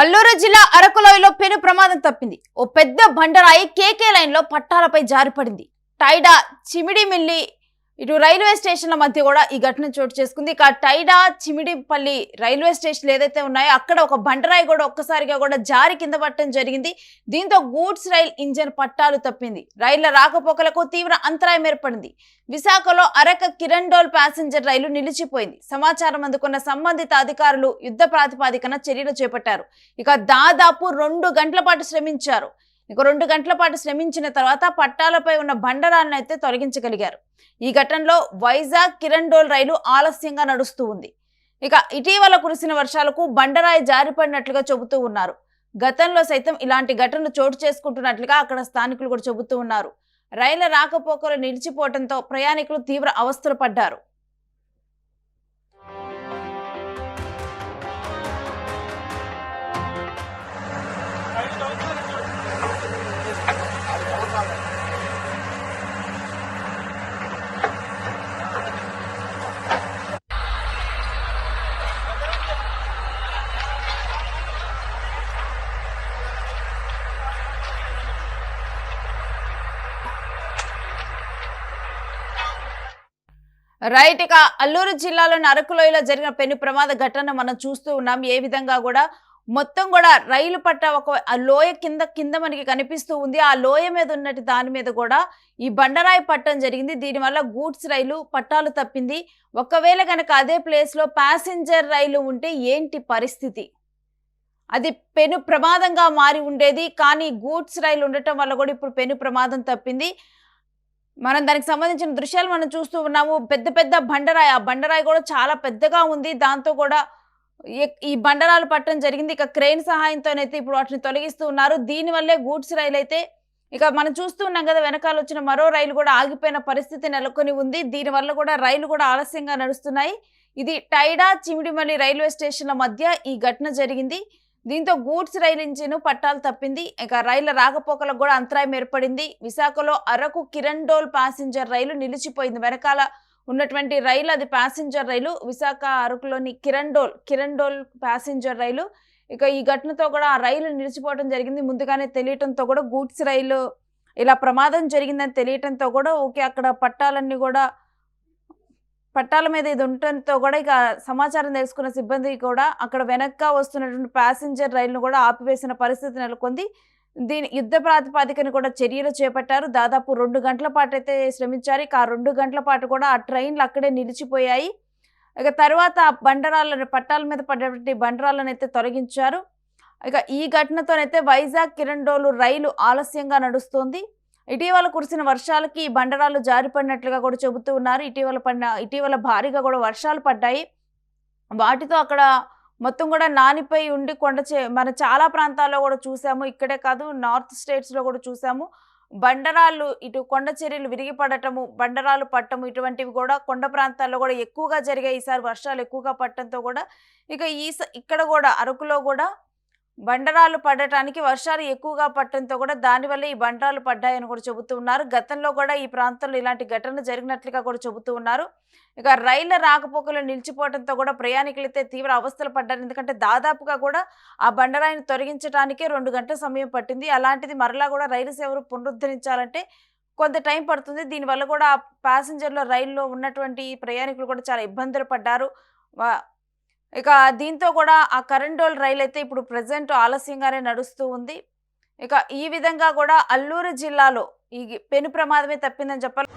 అల్లూరు జిల్లా అరకులోయలో పెను ప్రమాదం తప్పింది. ఓ పెద్ద బండరాయి కేకే లైన్లో పట్టాలపై జారిపడింది. టైడా చిమిడిమిల్లి ఇటు రైల్వే స్టేషన్ల మధ్య కూడా ఈ ఘటన చోటు చేసుకుంది. ఇక టైడా చిమిడిపల్లి రైల్వే స్టేషన్లు ఏదైతే ఉన్నాయో అక్కడ ఒక బండరాయి కూడా ఒక్కసారిగా కూడా జారి కింద పట్టడం జరిగింది. దీంతో గూడ్స్ రైల్ ఇంజన్ పట్టాలు తప్పింది. రైళ్ళ రాకపోకలకు తీవ్ర అంతరాయం ఏర్పడింది. విశాఖలో అరక కిరండోల్ ప్యాసింజర్ రైలు నిలిచిపోయింది. సమాచారం అందుకున్న సంబంధిత అధికారులు యుద్ధ ప్రాతిపాదికన చర్యలు చేపట్టారు. ఇక దాదాపు రెండు గంటల పాటు శ్రమించారు. ఇక రెండు గంటల పాటు శ్రమించిన తర్వాత పట్టాలపై ఉన్న బండరాలను అయితే తొలగించగలిగారు. ఈ ఘటనలో వైజాగ్ కిరండోల్ రైలు ఆలస్యంగా నడుస్తూ ఉంది. ఇక ఇటీవల కురిసిన వర్షాలకు బండరాయి జారిపడినట్లుగా చెబుతూ ఉన్నారు. గతంలో సైతం ఇలాంటి ఘటనలు చోటు చేసుకుంటున్నట్లుగా అక్కడ స్థానికులు కూడా చెబుతూ ఉన్నారు. రైళ్ళ రాకపోకలు నిలిచిపోవడంతో ప్రయాణికులు తీవ్ర అవస్థలు పడ్డారు. రైట్ ఇక అల్లూరు జిల్లాలోని అరకులోయలో జరిగిన పెను ప్రమాద ఘటన మనం చూస్తూ ఉన్నాం. ఏ విధంగా కూడా మొత్తం కూడా రైలు పట్ట ఒక ఆ లోయ కింద కింద మనకి కనిపిస్తూ ఉంది. ఆ లోయ మీద ఉన్నట్టు దాని మీద కూడా ఈ బండరాయి పట్టం జరిగింది. దీనివల్ల గూడ్స్ రైలు పట్టాలు తప్పింది. ఒకవేళ కనుక అదే ప్లేస్లో ప్యాసింజర్ రైలు ఉంటే ఏంటి పరిస్థితి? అది పెను ప్రమాదంగా మారి ఉండేది. కానీ గూడ్స్ రైలు ఉండటం వల్ల కూడా ఇప్పుడు పెను ప్రమాదం తప్పింది. మనం దానికి సంబంధించిన దృశ్యాలు మనం చూస్తూ ఉన్నాము. పెద్ద పెద్ద బండరాయి ఆ బండరాయి కూడా చాలా పెద్దగా ఉంది. దాంతో కూడా ఈ బండరాలు పట్టడం జరిగింది. ఇక క్రెయిన్ సహాయంతోనైతే ఇప్పుడు వాటిని తొలగిస్తూ ఉన్నారు. దీనివల్లే గూడ్స్ రైలు అయితే ఇక మనం చూస్తూ ఉన్నాం కదా వెనకాల వచ్చిన మరో రైలు కూడా ఆగిపోయిన పరిస్థితి నెలకొని ఉంది. దీనివల్ల కూడా రైలు కూడా ఆలస్యంగా నడుస్తున్నాయి. ఇది టైడా చిమిడిమల్లి రైల్వే స్టేషన్ల మధ్య ఈ ఘటన జరిగింది. దీంతో గూడ్స్ రైలు ఇంజిన్ పట్టాలు తప్పింది. ఇక రైళ్ళ రాకపోకలకు కూడా అంతరాయం ఏర్పడింది. విశాఖలో అరకు కిరండోల్ ప్యాసింజర్ రైలు నిలిచిపోయింది. వెనకాల ఉన్నటువంటి రైలు అది ప్యాసింజర్ రైలు. విశాఖ అరకులోని కిరండోల్ కిరండోల్ ప్యాసింజర్ రైలు. ఇక ఈ ఘటనతో కూడా ఆ రైలు నిలిచిపోవడం జరిగింది. ముందుగానే తెలియటంతో కూడా గూడ్స్ రైలు ఇలా ప్రమాదం జరిగిందని తెలియటంతో కూడా ఓకే అక్కడ పట్టాలన్నీ కూడా పట్టాల మీద ఇది ఉండటంతో కూడా ఇక సమాచారం తెలుసుకున్న సిబ్బంది కూడా అక్కడ వెనక్కా వస్తున్నటువంటి ప్యాసింజర్ రైలును కూడా ఆపివేసిన పరిస్థితి నెలకొంది. దీని యుద్ధ ప్రాతిపాదికను కూడా చర్యలు చేపట్టారు. దాదాపు రెండు గంటల పాటు అయితే శ్రమించారు. ఇక ఆ రెండు గంటల పాటు కూడా ఆ ట్రైన్లు అక్కడే నిలిచిపోయాయి. ఇక తర్వాత బండరాళ్ళను పట్టాల మీద పడ్డటువంటి బండరాళ్ళను అయితే తొలగించారు. ఇక ఈ ఘటనతోనైతే వైజాగ్ కిరండోలు రైలు ఆలస్యంగా నడుస్తోంది. ఇటీవల కురిసిన వర్షాలకి ఈ బండరాలు జారిపడినట్లుగా కూడా చెబుతూ ఉన్నారు. ఇటీవల పడిన ఇటీవల భారీగా కూడా వర్షాలు పడ్డాయి. వాటితో అక్కడ మొత్తం కూడా నానిపోయి ఉండి కొండ చే మన చాలా ప్రాంతాల్లో కూడా చూసాము. ఇక్కడే కాదు నార్త్ స్టేట్స్లో కూడా చూసాము. బండరాళ్ళు ఇటు కొండ చర్యలు విరిగిపడటము బండరాలు పట్టము ఇటువంటివి కూడా కొండ ప్రాంతాల్లో కూడా ఎక్కువగా జరిగాయి. ఈసారి వర్షాలు ఎక్కువగా పట్టడంతో కూడా ఇక ఈ ఇక్కడ కూడా అరకులో కూడా బండరాలు పడటానికి వర్షాలు ఎక్కువగా పట్టడంతో కూడా దానివల్ల ఈ బండరాలు పడ్డాయని కూడా చెబుతూ ఉన్నారు. గతంలో కూడా ఈ ప్రాంతంలో ఇలాంటి ఘటనలు జరిగినట్లుగా కూడా చెబుతూ ఉన్నారు. ఇక రైళ్ళ రాకపోకలు నిలిచిపోవడంతో కూడా ప్రయాణికులైతే తీవ్ర అవస్థలు పడ్డారు. ఎందుకంటే దాదాపుగా కూడా ఆ బండరాయిని తొలగించడానికే రెండు గంటల సమయం పట్టింది. అలాంటిది మరలా కూడా రైలు సేవలు పునరుద్ధరించాలంటే కొంత టైం పడుతుంది. దీనివల్ల కూడా ఆ ప్యాసింజర్ల రైల్లో ఉన్నటువంటి ప్రయాణికులు కూడా చాలా ఇబ్బందులు పడ్డారు. వా- ఇక దీంతో కూడా ఆ కరెంటోల్ రైలు అయితే ఇప్పుడు ప్రజెంట్ ఆలస్యంగానే నడుస్తూ ఉంది. ఇక ఈ విధంగా కూడా అల్లూరు జిల్లాలో ఈ పెను ప్రమాదమే తప్పిందని చెప్పాలి